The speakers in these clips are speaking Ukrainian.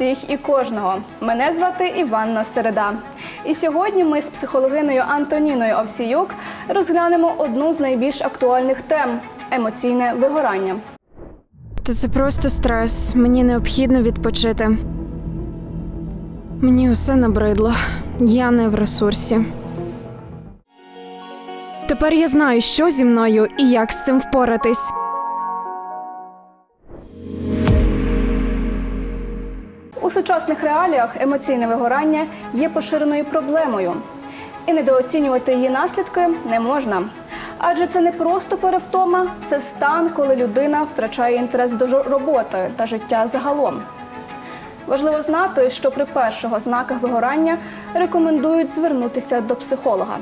Всіх і кожного. Мене звати Іванна Середа. І сьогодні ми з психологиною Антоніною Овсіюк розглянемо одну з найбільш актуальних тем емоційне вигорання. Та це просто стрес. Мені необхідно відпочити. Мені усе набридло. Я не в ресурсі. Тепер я знаю, що зі мною і як з цим впоратись. Сучасних реаліях емоційне вигорання є поширеною проблемою, і недооцінювати її наслідки не можна. Адже це не просто перевтома, це стан, коли людина втрачає інтерес до роботи та життя загалом. Важливо знати, що при перших ознаках вигорання рекомендують звернутися до психолога.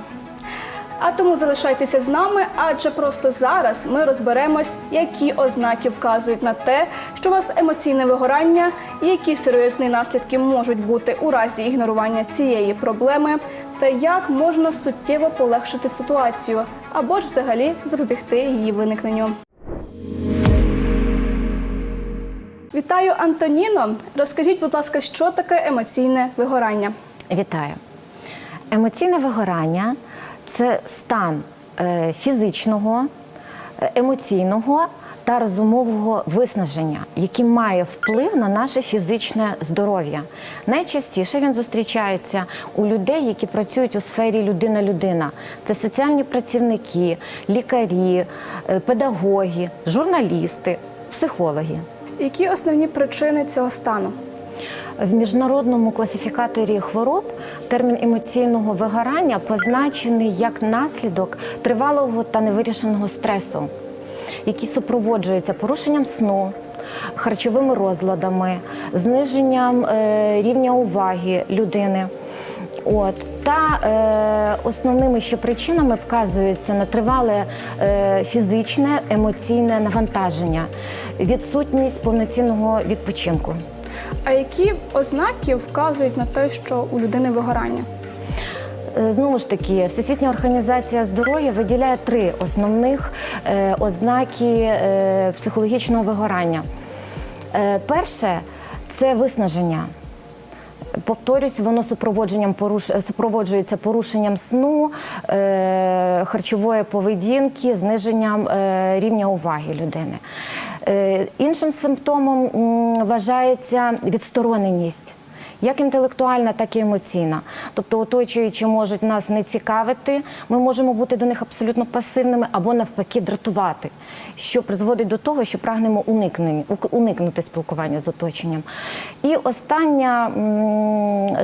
А тому залишайтеся з нами, адже просто зараз ми розберемось, які ознаки вказують на те, що у вас емоційне вигорання, і які серйозні наслідки можуть бути у разі ігнорування цієї проблеми, та як можна суттєво полегшити ситуацію або ж взагалі запобігти її виникненню. Вітаю, Антоніно. Розкажіть, будь ласка, що таке емоційне вигорання? Вітаю. Емоційне вигорання це стан е, фізичного, е, емоційного та розумового виснаження, який має вплив на наше фізичне здоров'я. Найчастіше він зустрічається у людей, які працюють у сфері людина-людина. Це соціальні працівники, лікарі, е, педагоги, журналісти, психологи. Які основні причини цього стану? В міжнародному класифікаторі хвороб термін емоційного вигорання позначений як наслідок тривалого та невирішеного стресу, який супроводжується порушенням сну, харчовими розладами, зниженням е, рівня уваги людини. От та е, основними ще причинами вказується на тривале е, фізичне емоційне навантаження, відсутність повноцінного відпочинку. А які ознаки вказують на те, що у людини вигорання? Е, Знову ж таки, Всесвітня організація здоров'я виділяє три основних е, ознаки е, психологічного вигорання. Перше це виснаження. Повторюсь, воно супроводженням поруш... супроводжується порушенням сну, е... харчової поведінки, зниженням е... рівня уваги людини. Е... Іншим симптомом вважається відстороненість. Як інтелектуальна, так і емоційна. Тобто, оточуючі можуть нас не цікавити, ми можемо бути до них абсолютно пасивними або навпаки дратувати, що призводить до того, що прагнемо уникнути спілкування з оточенням. І остання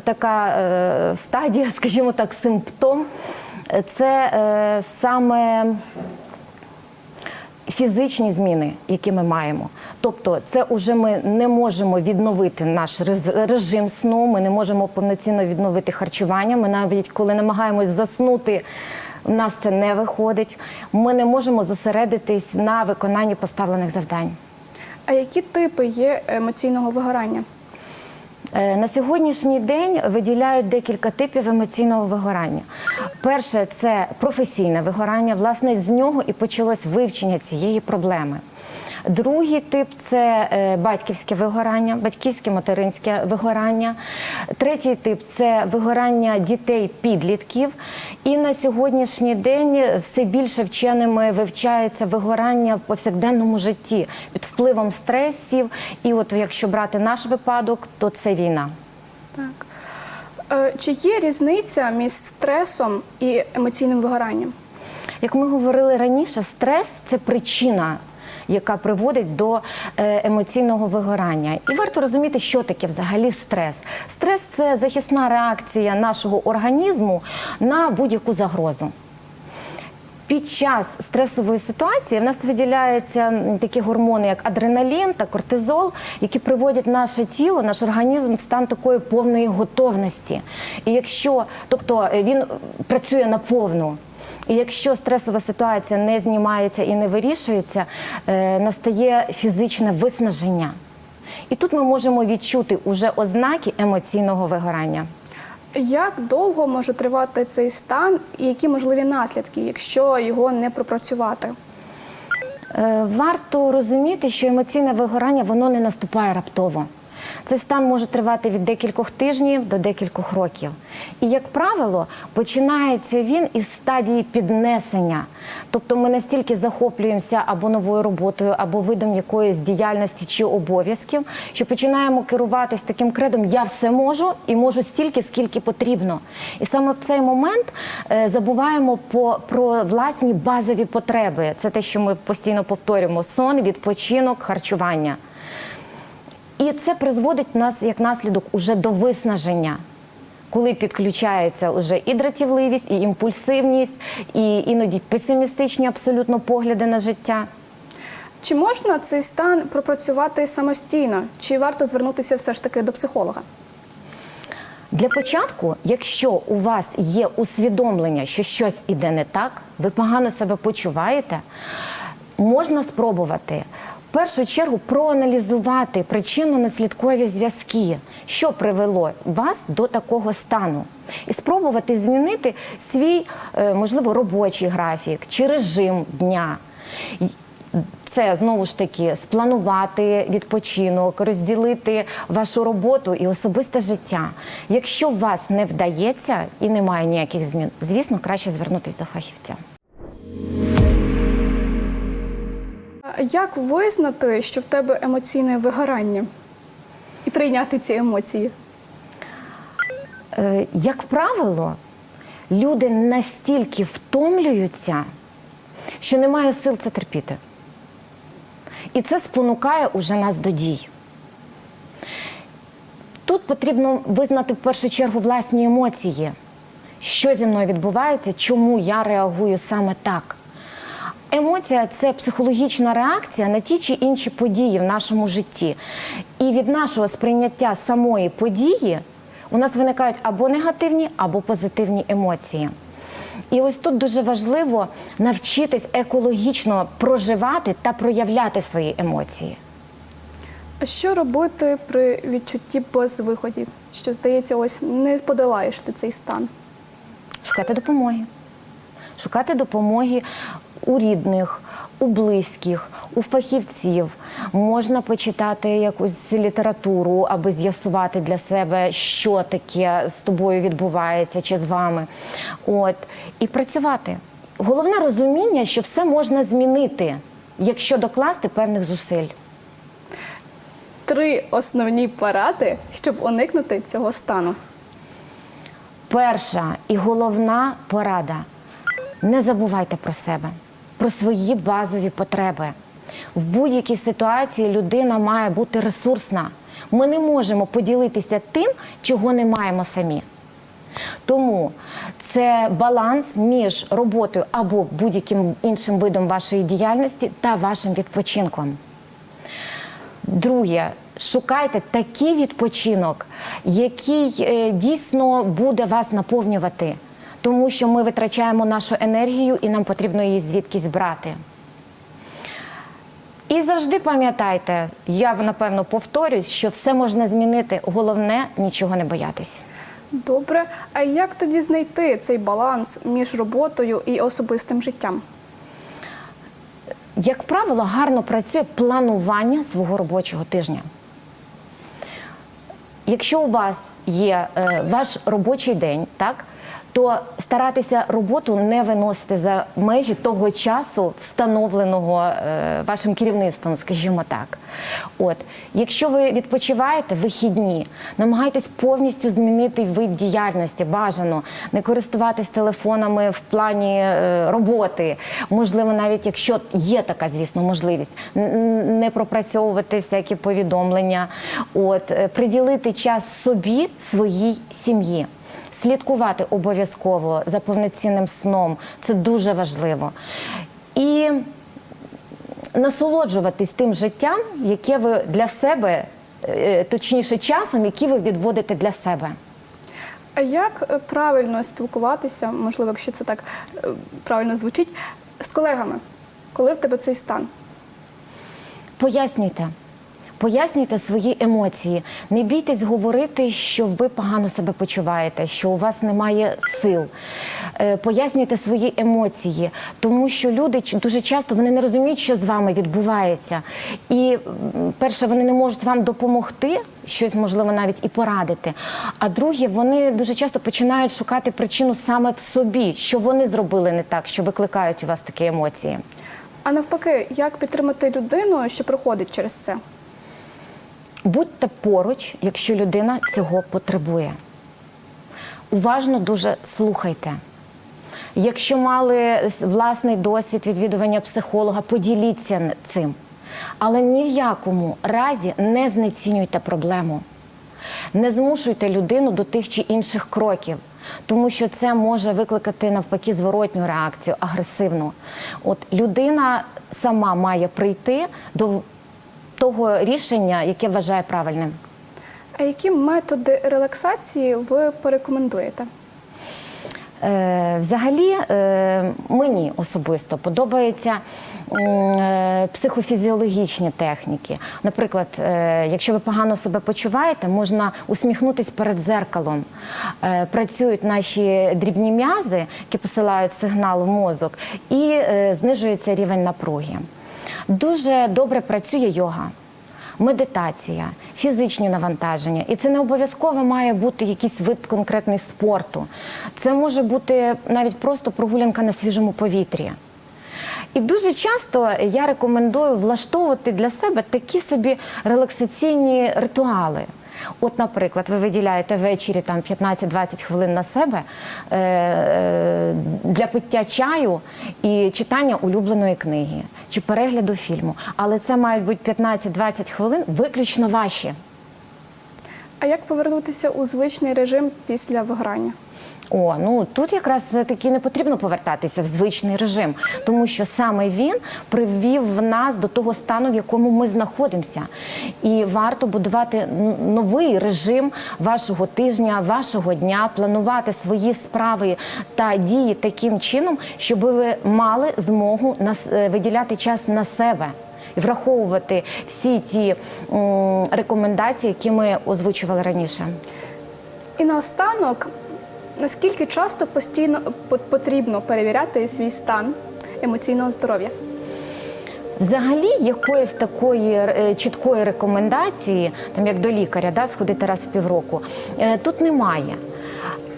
така е, стадія, скажімо так, симптом е, це саме фізичні зміни, які ми маємо. Тобто, це вже ми не можемо відновити наш режим сну, ми не можемо повноцінно відновити харчування. Ми навіть коли намагаємось заснути. У нас це не виходить. Ми не можемо зосередитись на виконанні поставлених завдань. А які типи є емоційного вигорання? Е, На сьогоднішній день виділяють декілька типів емоційного вигорання. Перше це професійне вигорання. Власне, з нього і почалось вивчення цієї проблеми. Другий тип це е, батьківське вигорання, батьківське материнське вигорання. Третій тип це вигорання дітей-підлітків. І на сьогоднішній день все більше вченими вивчається вигорання в повсякденному житті під впливом стресів. І от якщо брати наш випадок, то це війна. Так. Е, Чи є різниця між стресом і емоційним вигоранням? Як ми говорили раніше, стрес це причина. Яка приводить до е, емоційного вигорання, і варто розуміти, що таке взагалі стрес. Стрес це захисна реакція нашого організму на будь-яку загрозу. Під час стресової ситуації в нас виділяються такі гормони, як адреналін та кортизол, які приводять наше тіло, наш організм в стан такої повної готовності. І якщо, тобто е, він працює на повну. І якщо стресова ситуація не знімається і не вирішується, е, настає фізичне виснаження. І тут ми можемо відчути уже ознаки емоційного вигорання. Як довго може тривати цей стан і які можливі наслідки, якщо його не пропрацювати? Е, Варто розуміти, що емоційне вигорання воно не наступає раптово. Цей стан може тривати від декількох тижнів до декількох років. І, як правило, починається він із стадії піднесення. Тобто ми настільки захоплюємося або новою роботою, або видом якоїсь діяльності чи обов'язків, що починаємо керуватись таким кредом Я все можу і можу стільки, скільки потрібно. І саме в цей момент е, забуваємо про власні базові потреби. Це те, що ми постійно повторюємо: сон, відпочинок, харчування. І це призводить нас як наслідок уже до виснаження. Коли підключається уже і дратівливість, і імпульсивність, і іноді песимістичні абсолютно погляди на життя. Чи можна цей стан пропрацювати самостійно? Чи варто звернутися все ж таки до психолога? Для початку, якщо у вас є усвідомлення, що щось іде не так, ви погано себе почуваєте, можна спробувати першу чергу проаналізувати причинно-наслідкові зв'язки, що привело вас до такого стану, і спробувати змінити свій, е, можливо, робочий графік чи режим дня. Це знову ж таки спланувати відпочинок, розділити вашу роботу і особисте життя. Якщо вас не вдається і немає ніяких змін, звісно, краще звернутися до фахівця. Як визнати, що в тебе емоційне вигорання? І прийняти ці емоції? Е, Як правило, люди настільки втомлюються, що немає сил це терпіти. І це спонукає уже нас до дій. Тут потрібно визнати в першу чергу власні емоції, що зі мною відбувається, чому я реагую саме так. Емоція це психологічна реакція на ті чи інші події в нашому житті. І від нашого сприйняття самої події у нас виникають або негативні, або позитивні емоції. І ось тут дуже важливо навчитись екологічно проживати та проявляти свої емоції. А що робити при відчутті безвиході? Що здається, ось не подолаєш ти цей стан? Шукати допомоги. Шукати допомоги у рідних, у близьких, у фахівців. Можна почитати якусь літературу, аби з'ясувати для себе, що таке з тобою відбувається чи з вами. От. І працювати. Головне розуміння, що все можна змінити, якщо докласти певних зусиль. Три основні поради, щоб уникнути цього стану. Перша і головна порада: не забувайте про себе, про свої базові потреби. В будь-якій ситуації людина має бути ресурсна. Ми не можемо поділитися тим, чого не маємо самі. Тому це баланс між роботою або будь-яким іншим видом вашої діяльності та вашим відпочинком. Друге, шукайте такий відпочинок, який е, дійсно буде вас наповнювати, тому що ми витрачаємо нашу енергію і нам потрібно її звідкись брати. І завжди пам'ятайте, я напевно повторюсь, що все можна змінити. Головне нічого не боятись. Добре. А як тоді знайти цей баланс між роботою і особистим життям? Як правило, гарно працює планування свого робочого тижня. Якщо у вас є е, ваш робочий день, так, то старатися роботу не виносити за межі того часу, встановленого е, вашим керівництвом, скажімо так. От, якщо ви відпочиваєте вихідні, намагайтесь повністю змінити вид діяльності, бажано не користуватись телефонами в плані е, роботи. Можливо, навіть якщо є така, звісно, можливість, не пропрацьовувати всякі повідомлення, от е, приділити час собі, своїй сім'ї. Слідкувати обов'язково за повноцінним сном це дуже важливо. І насолоджуватись тим життям, яке ви для себе, е, точніше, часом, який ви відводите для себе. А як е, правильно спілкуватися, можливо, якщо це так е, правильно звучить, з колегами, коли в тебе цей стан? Пояснюйте. Пояснюйте свої емоції. Не бійтесь говорити, що ви погано себе почуваєте, що у вас немає сил. Е, Пояснюйте свої емоції, тому що люди дуже часто вони не розуміють, що з вами відбувається. І перше, вони не можуть вам допомогти, щось можливо навіть і порадити. А друге, вони дуже часто починають шукати причину саме в собі, що вони зробили не так, що викликають у вас такі емоції. А навпаки, як підтримати людину, що проходить через це? Будьте поруч, якщо людина цього потребує. Уважно дуже слухайте. Якщо мали власний досвід відвідування психолога, поділіться цим. Але ні в якому разі не знецінюйте проблему. Не змушуйте людину до тих чи інших кроків, тому що це може викликати навпаки зворотню реакцію, агресивну. От людина сама має прийти до того рішення, яке вважає правильним. А які методи релаксації ви порекомендуєте? Е, Взагалі, е, мені особисто подобаються е, психофізіологічні техніки. Наприклад, е, якщо ви погано себе почуваєте, можна усміхнутись перед зеркалом. Е, Працюють наші дрібні м'язи, які посилають сигнал в мозок, і е, знижується рівень напруги. Дуже добре працює йога медитація, фізичні навантаження. І це не обов'язково має бути якийсь вид конкретний спорту. Це може бути навіть просто прогулянка на свіжому повітрі. І дуже часто я рекомендую влаштовувати для себе такі собі релаксаційні ритуали. От, наприклад, ви виділяєте ввечері там 15-20 хвилин на себе е, е, для пиття чаю і читання улюбленої книги чи перегляду фільму. Але це мають бути 15-20 хвилин виключно ваші. А як повернутися у звичний режим після виграння? О, ну тут якраз таки не потрібно повертатися в звичний режим, тому що саме він привів нас до того стану, в якому ми знаходимося. І варто будувати новий режим вашого тижня, вашого дня, планувати свої справи та дії таким чином, щоб ви мали змогу е, виділяти час на себе. І враховувати всі ті м, рекомендації, які ми озвучували раніше. І наостанок, наскільки часто постійно по- потрібно перевіряти свій стан емоційного здоров'я? Взагалі, якоїсь такої е, чіткої рекомендації, там як до лікаря, да, сходити раз в півроку, е, тут немає.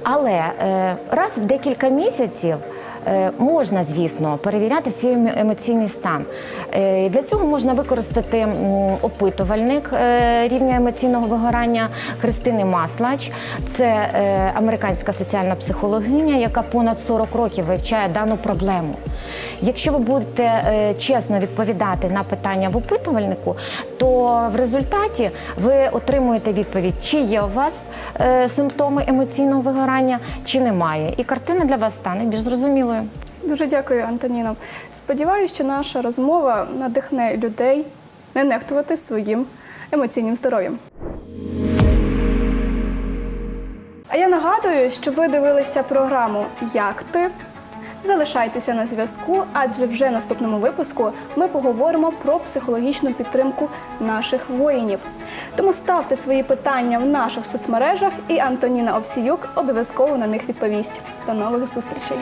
Але е, раз в декілька місяців. Е, Можна, звісно, перевіряти свій ем- емоційний стан. Е, Для цього можна використати опитувальник е, рівня емоційного вигорання Христини Маслач. Це американська соціальна психологиня, яка понад 40 років вивчає дану проблему. Якщо ви будете е, чесно відповідати на питання в опитувальнику, то в результаті ви отримуєте відповідь, чи є у вас е, симптоми емоційного вигорання, чи немає. І картина для вас стане більш зрозумілою. Дуже дякую, Антоніно. Сподіваюся, що наша розмова надихне людей не нехтувати своїм емоційним здоров'ям. А я нагадую, що ви дивилися програму Як ти? Залишайтеся на зв'язку, адже вже в наступному випуску ми поговоримо про психологічну підтримку наших воїнів. Тому ставте свої питання в наших соцмережах, і Антоніна Овсіюк обов'язково на них відповість. До нових зустрічей!